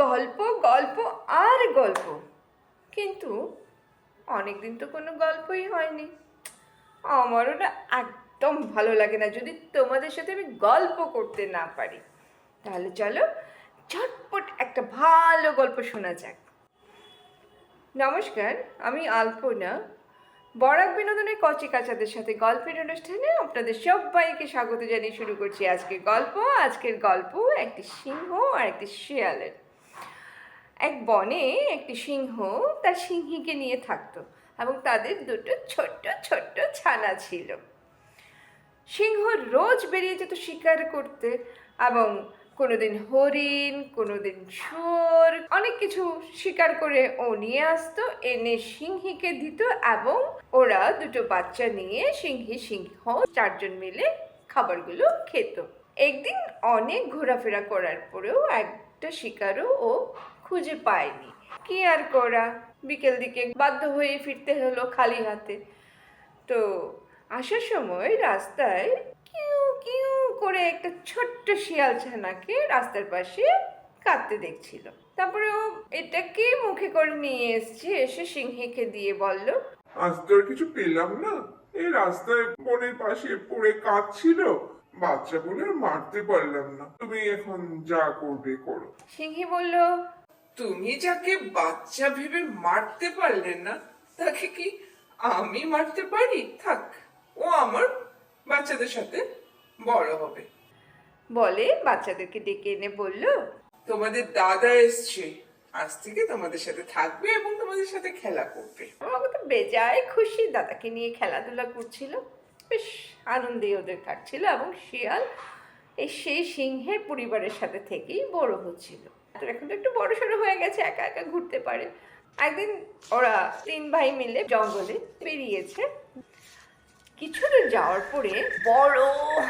গল্প গল্প আর গল্প। কিন্তু অনেকদিন তো কোনো গল্পই হয়নি। আমার ওটা একদম ভালো লাগে না যদি তোমাদের সাথে আমি গল্প করতে না পারি। তাহলে চলো, ঝটপট একটা ভালো গল্প শোনা যাক। নমস্কার, আমি আলপনা। বরাক বিনোদনের কচি কাচাদের সাথে গল্পের অনুষ্ঠানে আপনাদের সবাইকে স্বাগত জানিয়ে শুরু করছি আজকের গল্প। আজকের গল্প একটি সিংহ আর একটি শিয়ালের। এক বনে একটি সিংহ তার সিংহীকে নিয়ে থাকতো এবং তাদের দুটো ছোট্ট ছোট্ট ছানা ছিল। সিংহ রোজ বেরিয়ে যেত শিকার করতে এবং কোনোদিন হরিণ, কোনোদিন শুয়োর, অনেক কিছু শিকার করে ও নিয়ে আসতো, এনে সিংহীকে দিত এবং ওরা দুটো বাচ্চা নিয়ে সিংহী, সিংহ চারজন মিলে খাবারগুলো খেত। একদিন অনেক ঘোরাফেরা করার পরেও একটা শিকারও ও খুঁজে পায়নি কি আর করা? বিকেল দিকে বাধ্য হয়ে ফিরতে হলো খালি হাতে। তো আসার সময় রাস্তায় কিউ কিউ করে একটা ছোট্ট শিয়াল ছানাকে রাস্তার পাশে কাঁদতে দেখছিল। তারপরে ও এটাকে মুখে করে নিয়ে এসছে এসে সিংহীকে দিয়ে বলল আজ তো আর কিছু পেলাম না। এই রাস্তায় বনের পাশে পড়ে কাঁদছিল। বাচ্চা বলে আর মারতে পারলাম না। তুমি এখন যা করবে করো। সিংহী বলল তুমি যাকে বাচ্চা ভেবে মারতে পারলে না তাকে কি আমি মারতে পারি? থাক ও আমার বাচ্চাদের সাথে বড় হবে। বলে বাচ্চাদেরকে ডেকে এনে বলল তোমাদের দাদা এসছে। আজ থেকে তোমাদের সাথে থাকবে এবং তোমাদের সাথে খেলা করবে। আমাকে তো বেজায় খুশি দাদাকে নিয়ে খেলাধুলা করছিল। বেশ আনন্দে ওদের কাটছিল এবং শিয়াল এই সেই সিংহের পরিবারের সাথে থেকেই বড় হচ্ছিল। তো এখন তো একটু বড় সড়ো হয়ে গেছে, একা একা ঘুরতে পারে। একদিন ওরা তিন ভাই মিলে জঙ্গলে বেরিয়েছে। কিছুদূর যাওয়ার পরে বড়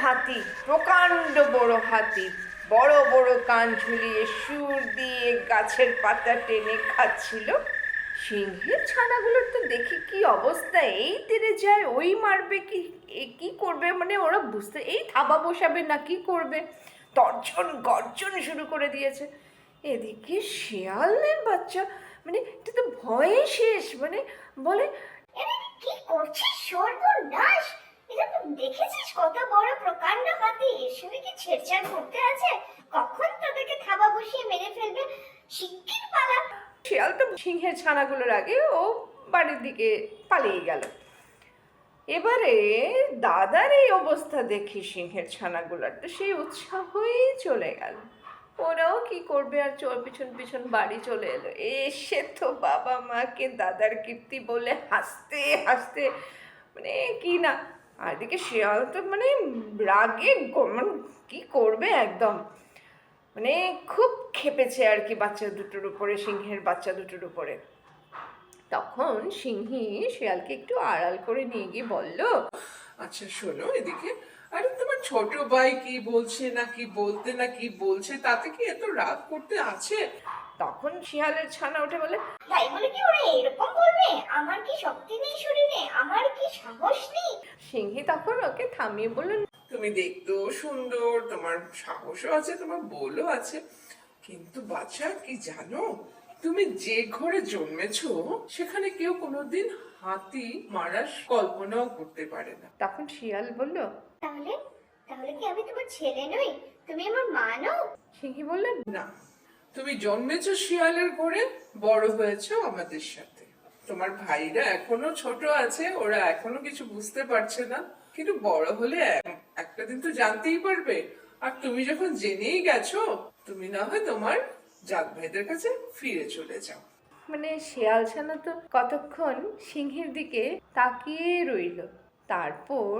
হাতি, প্রকাণ্ড বড় হাতি, বড় বড় কান ঝুলিয়ে সুর দিয়ে গাছের পাতা টেনে খাচ্ছিল। সিংহের ছানাগুলোর তো দেখি কি অবস্থা, এই তীরে যায় ওই মারবে কি কি করবে? মানে ওরা বুঝতে, এই থাবা বসাবে না কি করবে? তর্জন গর্জন শুরু করে দিয়েছে। এদিকে শিয়ালের বাচ্চা মানে এটা তো ভয়ে শেষ মানে বলে কি করছিস, সর্বনাশ? এটা তো দেখেছিস কত বড় প্রকাণ্ড হাতি এর সঙ্গে কি ছেড়ছাড় করতে আছে? কখন তোদেরকে থাবা বসিয়ে মেরে ফেলবে? শিগগির পালা। শিয়াল তো সিংহের ছানাগুলোর আগে ও বাড়ির দিকে পালিয়ে গেল। এবারে দাদার এই অবস্থা দেখি সিংহের ছানাগুলোর তো সেই উৎসাহই চলে গেল। ওরাও কি করবে? আর চোর পিছন পিছন বাড়ি চলে এলো। এসে তো বাবা মাকে দাদার কীর্তি বলে হাসতে হাসতে মানে কি না আর এদিকে শিয়াল তো মানে রাগে মানে কি করবে একদম। মানে খুব খেপেছে আর কি বাচ্চা দুটোর উপরে, সিংহের বাচ্চা দুটোর উপরে। তখন সিংহী শিয়ালকে একটু আড়াল করে নিয়ে গিয়ে বলল আচ্ছা শোনো এদিকে। আরে তোমার ছোট ভাই কি বলছে না কি বলতে না কি বলছে? তাতে কি এত রাগ করতে আছে? তখন শিয়ালের ছানা উঠে বলে তাই বলে কি ওরা এরকম বলবে? আমার কি শক্তি নেই শরীরে? আমার কি সাহস নেই? সিংহী তখন ওকে থামিয়ে বলল তুমি দেখতেও সুন্দর তোমার সাহসও আছে তোমার বলও আছে। কিন্তু বাচ্চা কি জানো? তুমি যে ঘরে জন্মেছো সেখানে কেউ কোনোদিন হাতি মারার কল্পনাও করতে পারে না। তখন শিয়াল বলল তাহলে তাহলে কি আমি তোমার ছেলে নই? তুমি আমার মা নও? সিংহী বলল না তুমি জন্মেছো শিয়ালের ঘরে বড় হয়েছো আমাদের সাথে। তোমার ভাইরা এখনও ছোট আছে ওরা এখনও কিছু বুঝতে পারছে না। কিন্তু বড় হলে একটা দিন তো জানতেই পারবে। আর তুমি যখন জেনেই গেছো তুমি না হয় তোমার জাত ভাইদের কাছে ফিরে চলে যাও। মানে শিয়াল ছানা তো কতক্ষণ সিংহের দিকে তাকিয়ে রইল। তারপর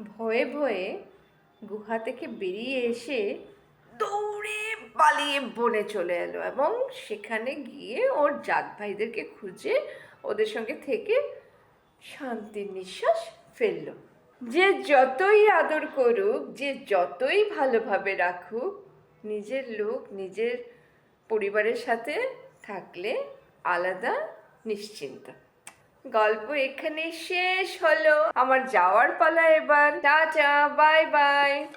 ভয়ে ভয়ে গুহা থেকে বেরিয়ে এসে দৌড়ে পালিয়ে বনে চলে এলো এবং সেখানে গিয়ে ওর জাত ভাইদেরকে খুঁজে ওদের সঙ্গে থেকে শান্তির নিঃশ্বাস ফেলল। যে যতই আদর করুক, যে যতই ভালোভাবে রাখুক, নিজের লোক, নিজের পরিবারের সাথে থাকলে আলাদা নিশ্চিন্ত। গল্প এখানে শেষ হলো। আমার যাওয়ার পালা এবার। Tata, bye bye.